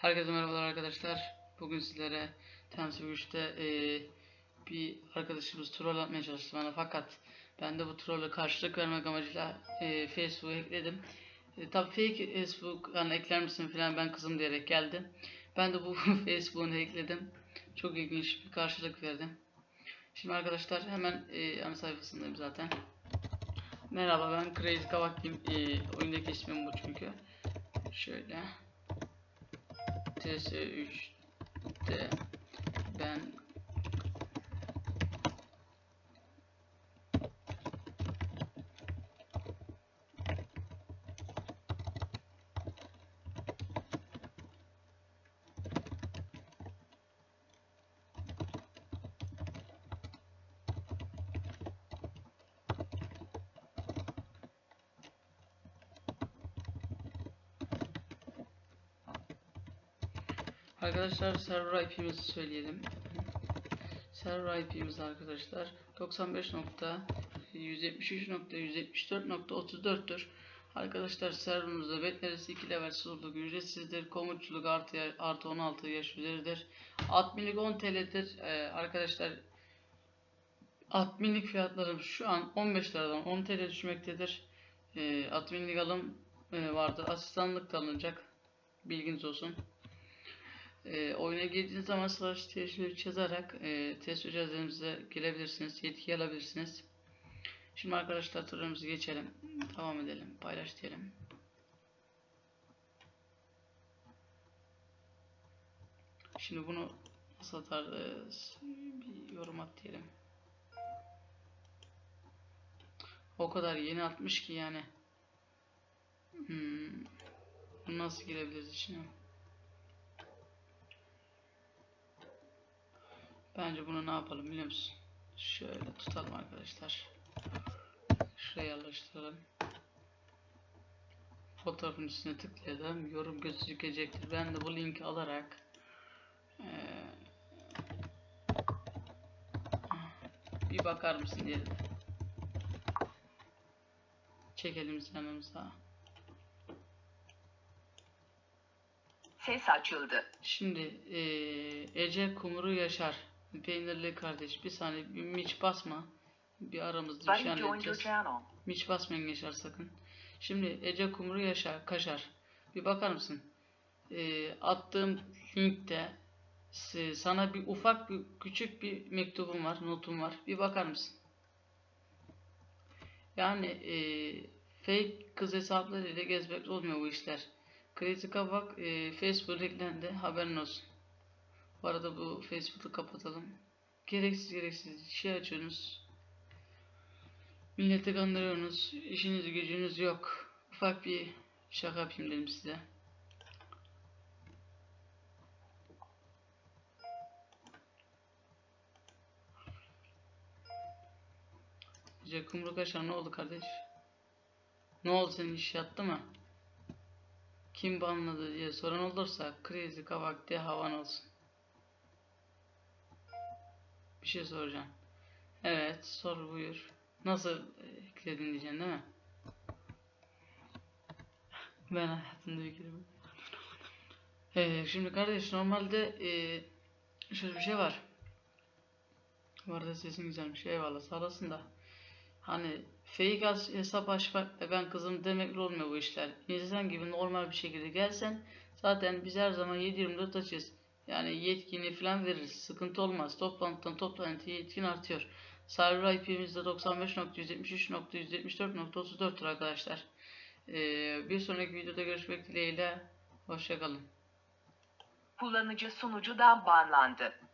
Herkese merhabalar arkadaşlar. Bugün sizlere Tensi Güç'te eee, bir arkadaşımız troll atmaya çalıştı bana fakat ben de bu trolle karşılık vermek amacıyla eee Facebook'u ekledim. E, tabii fake Facebook yani ekler misin falan ben kızım diyerek geldi. Ben de bu Facebook'unu ekledim. Çok ilginç bir karşılık verdim. Şimdi arkadaşlar hemen eee ana sayfasındayım zaten. Merhaba ben Crazy Kavak'tayım. Eee oyundaki ismim bu çünkü. Şöyle. TS3'te ben Arkadaşlar server IP'mizi söyleyelim. Server IP'miz arkadaşlar 95.173.174.34'tür. Arkadaşlar serverımızda betneresi 2 level sululuk ücretsizdir. Komutçuluk artı, artı 16 yaş üzeridir. Adminlik 10 TL'dir. Ee, arkadaşlar adminlik fiyatlarım şu an 15 liradan 10 TL düşmektedir. Ee, adminlik alım e, vardır. Asistanlık da alınacak. Bilginiz olsun. E, oyuna girdiğiniz zaman slash test yazarak e, test cihazlarınıza girebilirsiniz. Yetki alabilirsiniz. Şimdi arkadaşlar turumuzu geçelim. Devam edelim. Paylaş diyelim. Şimdi bunu nasıl? Bir yorum at diyelim. O kadar yeni atmış ki yani. Hmm. Nasıl girebiliriz içine? Bence bunu ne yapalım biliyor musun? Şöyle tutalım arkadaşlar. Şuraya yerleştirelim. Fotoğrafın üstüne tıklayalım. Yorum gözükecektir. Ben de bu linki alarak eee, bir bakar mısın diyelim. Çekelim yanımıza. Ses açıldı. Şimdi eee, Ece Kumru Yaşar. Peynirli kardeş. Bir saniye bir miç basma. Bir aramızda bir şey halledeceğiz. Miç basmayın Yaşar sakın. Şimdi Ece Kumru Yaşar, Kaşar. Bir bakar mısın? Eee, attığım linkte s- sana bir ufak bir küçük bir mektubum var, notum var. Bir bakar mısın? Yani eee, fake kız hesaplarıyla gezmek olmuyor bu işler. Crazy Kabak eee Facebook eklendi haberin olsun. Bu arada bu Facebook'u kapatalım. Gereksiz gereksiz şey açıyorsunuz. Milleti kandırıyorsunuz. İşiniz gücünüz yok. Ufak bir şaka yapayım dedim size. Gece kumru kaşar ne oldu kardeş? Ne oldu senin iş yattı mı? Kim banladı diye soran olursa Crazy Kavak diye havan olsun. Bir şey soracağım. Evet sor buyur. Nasıl e, ekledin diyeceksin değil mi? Ben hayatımda yükledim. Ee, şimdi kardeş normalde e, şöyle bir şey var. Bu arada sesin güzelmiş. Eyvallah sağ olasın da. Hani fake hesap açmak ve ben kızım demekle olmuyor bu işler. İnsan gibi normal bir şekilde gelsen zaten biz her zaman 7-24 açız. Yani yetkini falan veririz. Sıkıntı olmaz. Toplantıdan toplantıya yetkin artıyor. Server IP'miz de 95.173.174.34'tür arkadaşlar. Ee, bir sonraki videoda görüşmek dileğiyle. Hoşçakalın. Kullanıcı sunucudan banlandı.